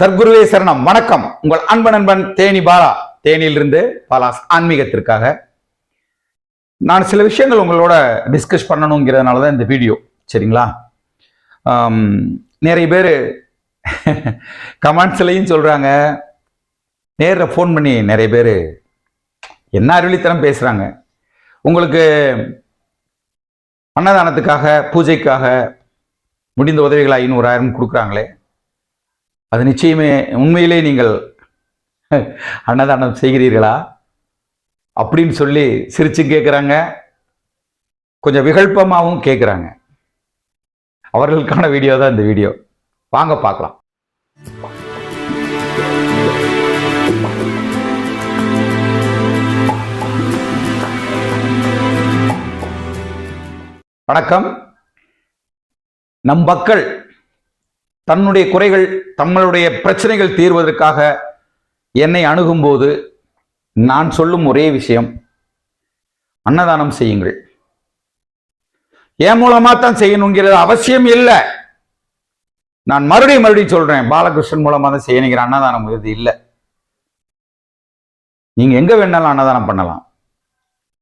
சர்க்குருவே சரணம். வணக்கம். உங்கள் அன்பன் நண்பன் தேனி பாலா. தேனியிலிருந்து பாலாஸ் ஆன்மீகத்திற்காக நான் சில விஷயங்கள் உங்களோட டிஸ்கஸ் பண்ணணுங்கிறதுனால தான் இந்த வீடியோ சரிங்களா? நிறைய பேர் கமெண்ட்ஸ்லையும் சொல்கிறாங்க நேரில் ஃபோன் பண்ணி நிறைய பேர் என்ன அறிவிலித்தனம் பேசுகிறாங்க உங்களுக்கு அன்னதானத்துக்காக பூஜைக்காக முடிந்த உதவிகள் ஐநூறாயிரம் கொடுக்குறாங்களே. அது நிச்சயமே உண்மையிலே நீங்கள் அன்னதானம் செய்கிறீர்களா? அப்படின்னு சொல்லி சிரிச்சு கேட்குறாங்க கொஞ்சம் விகல்பமாகவும் கேட்குறாங்க அவர்களுக்கான வீடியோ தான் இந்த வீடியோ வாங்க பார்க்கலாம். வணக்கம். நம் மக்கள் தன்னுடைய குறைகள் தங்களுடைய பிரச்சனைகள் தீர்வதற்காக என்னை அணுகும்போது நான் சொல்லும் ஒரே விஷயம் அன்னதானம் செய்யுங்கள். என் மூலமா தான் செய்யணுங்கிறது அவசியம் இல்லை. நான் மறுபடியும் மறுபடியும் சொல்றேன் பாலகிருஷ்ணன் மூலமா தான் செய்யணுங்கிற அன்னதானம் இது இல்லை. நீங்க எங்க வேணாலும் அன்னதானம் பண்ணலாம்.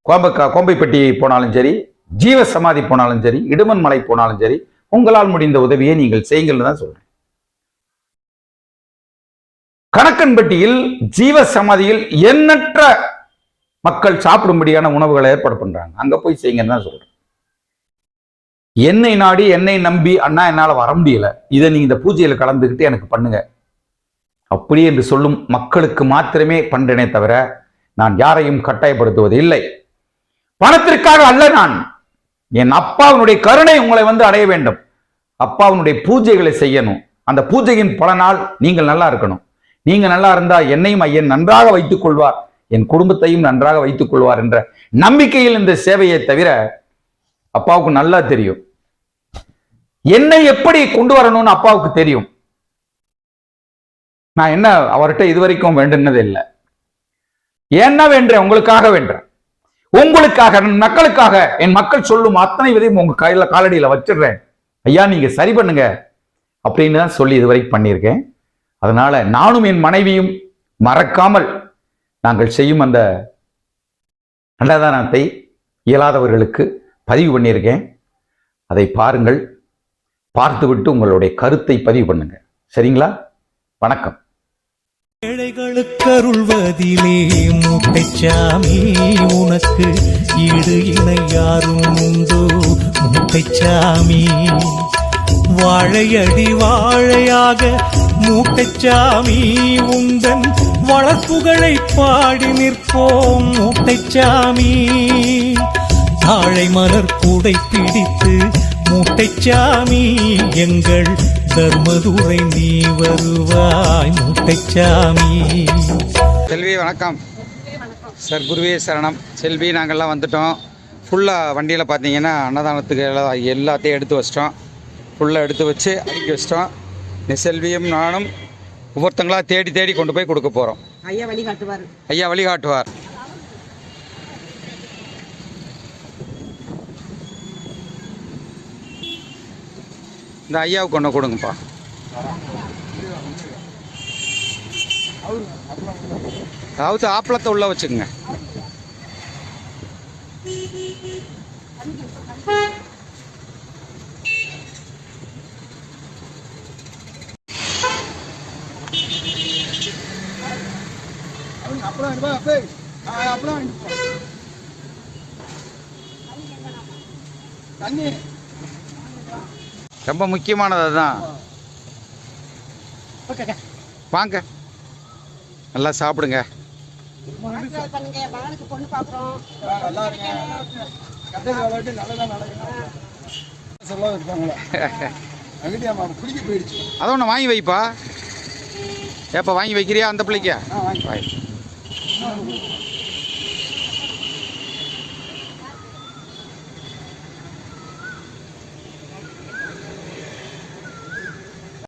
கோம்பை கோம்பைப்பட்டி போனாலும் சரி ஜீவ சமாதி போனாலும் சரி இடுமன் மலை போனாலும் சரி உங்களால் முடிந்த உதவியை நீங்கள் செய்யுங்கள் தான் சொல்றேன். கணக்கன்பட்டியில் ஜீவ சமாதியில் எண்ணற்ற மக்கள் சாப்பிடும்படியான உணவுகளை ஏற்பாடு பண்றாங்க. அங்க போய் செய்யுங்கன்னு தான் சொல்றேன். என்னை நாடி என்னை நம்பி அண்ணா என்னால வர முடியல. இதை நீங்க இந்த பூஜையில கலந்துக்கிட்டு எனக்கு பண்ணுங்க. அப்படி என்று சொல்லும் மக்களுக்கு மாத்திரமே பண்றேனே தவிர நான் யாரையும் கட்டாயப்படுத்துவது இல்லை. பணத்திற்காக அல்ல நான். என் அப்பாவினுடைய கருணை உங்களை வந்து அடைய வேண்டும். அப்பாவினுடைய பூஜைகளை செய்யணும். அந்த பூஜையின் பலனால் நீங்கள் நல்லா இருக்கணும். நீங்க நல்லா இருந்தா என்னையும் ஐயன் நன்றாக வைத்துக் கொள்வார். என் குடும்பத்தையும் நன்றாக வைத்துக் கொள்வார் என்ற நம்பிக்கையில் இந்த சேவையை தவிர அப்பாவுக்கு நல்லா தெரியும். என்னை எப்படி கொண்டு வரணும்னு அப்பாவுக்கு தெரியும். நான் என்ன அவர்கிட்ட இதுவரைக்கும் வேண்டுனது இல்லை. என்ன வேண்டேன் உங்களுக்காக வேண்டேன் உங்களுக்காக என் மக்களுக்காக என் மக்கள் சொல்லும் அத்தனை விதையும் உங்க கையில காலடியில வச்சிடுறேன். ஐயா நீங்க சரி பண்ணுங்க. அப்படின்னு தான் சொல்லி இதுவரைக்கும் பண்ணியிருக்கேன். அதனால நானும் என் மனைவியும் மறக்காமல் நாங்கள் செய்யும் அந்த அன்னதானத்தை இயலாதவர்களுக்கு பதிவு பண்ணியிருக்கேன். அதை பாருங்கள். பார்த்துவிட்டு உங்களுடைய கருத்தை பதிவு பண்ணுங்க. சரிங்களா? வணக்கம். ஏழைகளுக்கருள்வதிலே மூட்டைச்சாமி உனக்கு ஈடு இணை யாரும் உண்டோ. மூட்டைச்சாமி வாழையடி வாழையாக மூட்டைச்சாமி உந்தன் வளர்ப்புகளை பாடி நிற்போம். மூட்டைச்சாமி தாழை மலர் கூடை பிடித்து மூட்டைச்சாமி எங்கள் தர்மதுரை நீ வருவாய் மூட்டைச்சாமி. செல்வி வணக்கம். சார் குருவே சரணம். செல்வி நாங்கள்லாம் வந்துட்டோம். ஃபுல்லாக வண்டியில் பார்த்தீங்கன்னா அன்னதானத்துக்கு எல்லாம் எல்லாத்தையும் எடுத்து வச்சிட்டோம். ஃபுல்லாக எடுத்து வச்சு அடுக்கி வச்சிட்டோம். இந்த செல்வியும் நானும் ஒவ்வொருத்தங்களா தேடி தேடி கொண்டு போய் கொடுக்க போகிறோம் ஐயா வழிகாட்டுவார் ஐயா வழிகாட்டுவார் இந்த ஐயாவுக்கு ஒன்று கொடுங்கப்பா. அதாவது ஆப்பளத்தை உள்ள வச்சுக்கோங்க. ரொம்ப முக்கியமானது அதுதான் வாங்க. நல்லா சாப்பிடுங்க. அதை ஒன்று வாங்கி வைப்பா. ஏப்பா வாங்கி வைக்கிறியா அந்த பிள்ளைக்கு? வாங்கி காளியம்மா ஆமா மாரியம்மா மாரியம்மாள் ஆமா காளியம்மா இந்த ஆளை காணோம், திரும்பி போயிடுச்சு. ஆமா மகனுக்கு பொண்ணு நல்லா அமையணும்னு ஆசை இருக்கு. கண்டிப்பா அடியாரம் நம்ம வயல சொல்லிட்டோம் பெருமோ நல்ல வாட்டம் போங்க அது கூட்டு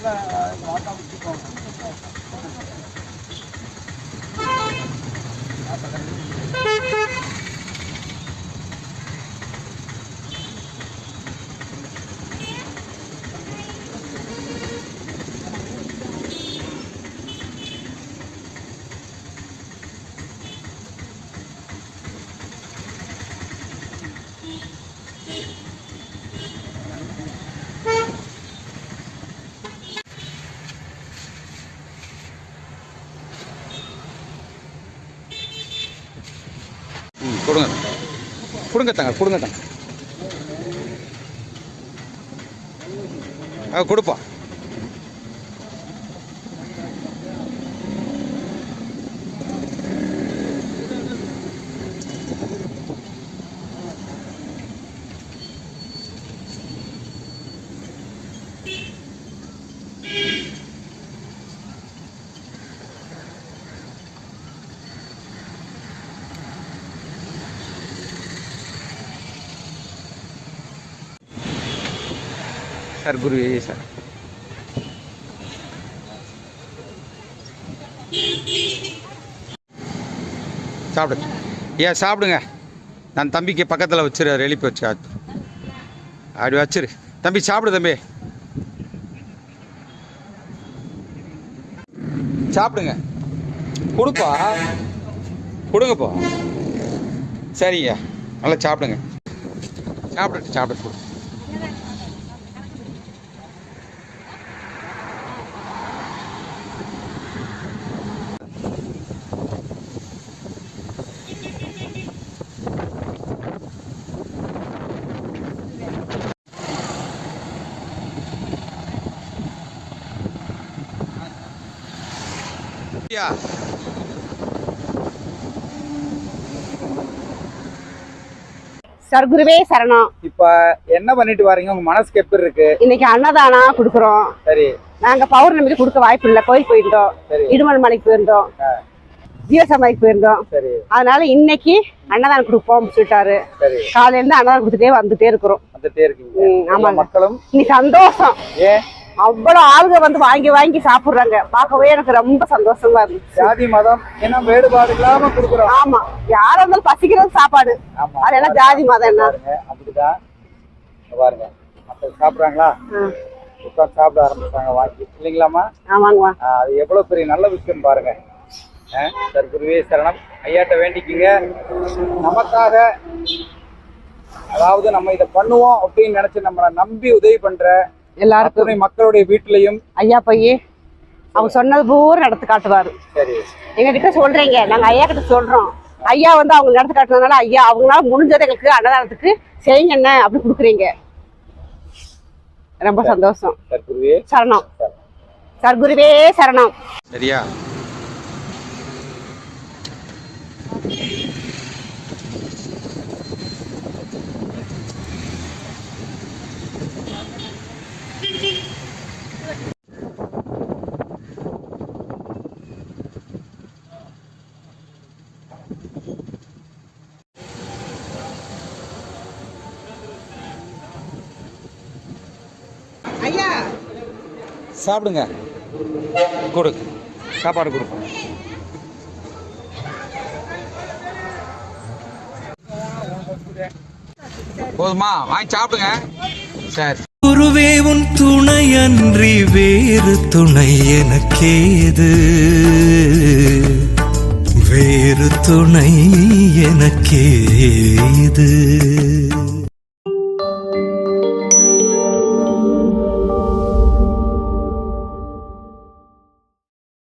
கூட்டு நல்ல கொடுங்க. கொடுங்க தாங்க கொடுங்க தாங்க. ஆ கொடுப்பா. சார் குருவே சார். சாப்பிடுங்க. ஏன் சாப்பிடுங்க. நான் தம்பிக்கு பக்கத்தில் வச்சிரு எழுப்பி வச்சு அப்படி வச்சிரு. தம்பி சாப்பிடு தம்பி. சாப்பிடுங்க. கொடுப்பா. கொடுங்கப்பா சரிங்க. நல்லா சாப்பிடுங்க. சாப்பிட்டு சாப்பிட்டு கொடு ஐயா சர்க்குருவே சரணம். இப்போ என்ன பண்ணிட்டு வரீங்க? உங்க மனசுக்கு எப்படி இருக்கு? இன்னைக்கு அன்னதானம் கொடுக்குறோம். சரி. நாங்க பௌர்ணமிக்கு கொடுக்க வாய்ப்பு இல்லை. கோயில் போயிருந்தோம். சரி. இடுமன் மலைக்கு போயிருந்தோம். ஜீவசமாதிக்கு போயிருந்தோம். சரி. அதனால இன்னைக்கு அன்னதானம் கொடுப்போம் சொல்லிட்டாரு. சரி. காலையில இருந்து அன்னதானம் கொடுத்துட்டே வந்துட்டே இருக்கிறோம். வந்துட்டே இருக்கீங்க. ம், எல்லா ஆமாங்க. மக்களும் இன்னைக்கு சந்தோஷம். ஏன்? அவ்வளவு ஆளுங்க வந்து வாங்கி வாங்கி சாப்பிடுறாங்க. பார்க்கவே எனக்கு ரொம்ப சந்தோஷமா இருந்துச்சு. ஜாதி மதம் ஏன்னா வேறுபாடு இல்லாம கொடுக்குறோம். ஆமா. யாரா இருந்தாலும் பசிக்கிறது சாப்பாடு. அது என்ன ஜாதி மதம் என்ன? அப்படிதான். பாருங்க. மக்கள் சாப்பிடுறாங்களா? உட்காந்து சாப்பிட ஆரம்பிச்சாங்க வாங்கி இல்லைங்களாம்மா ஆமாங்கம்மா அது எவ்வளவு பெரிய நல்ல விஷயம் பாருங்க. ஆ, சார் குருவே சரணம். ஐயாட்ட வேண்டிக்கிங்க. நமக்காக அதாவது நம்ம இதை பண்ணுவோம் அப்படின்னு நினைச்சு நம்மளை நம்பி உதவி பண்ற எல்லாருக்கும் மக்களுடைய வீட்டிலையும் ஐயா பையே அவங்க சொன்னது பூரா நடத்து காட்டுவாரு. சரி. எங்க கிட்ட சொல்றீங்க. நாங்க ஐயா கிட்ட சொல்றோம். ஐயா வந்து அவங்க நடத்து காட்டுனதுனால ஐயா அவங்களால முடிஞ்சதை எங்களுக்கு அன்னதானத்துக்கு செய்யுங்க என்ன அப்படி கொடுக்குறீங்க. ரொம்ப சந்தோஷம். சார் குருவே சரணம் சர்க்குருவே சரணம். சரியா ஐயா சாப்பிடுங்க. கொடு. சாப்பாடு கொடு. போதுமா? வாங்கி சாப்பிடுங்க. சரி. குருவே உன் துணையன்றி வேறு துணை எனக்கேது? வேறு துணை எனக்கேது?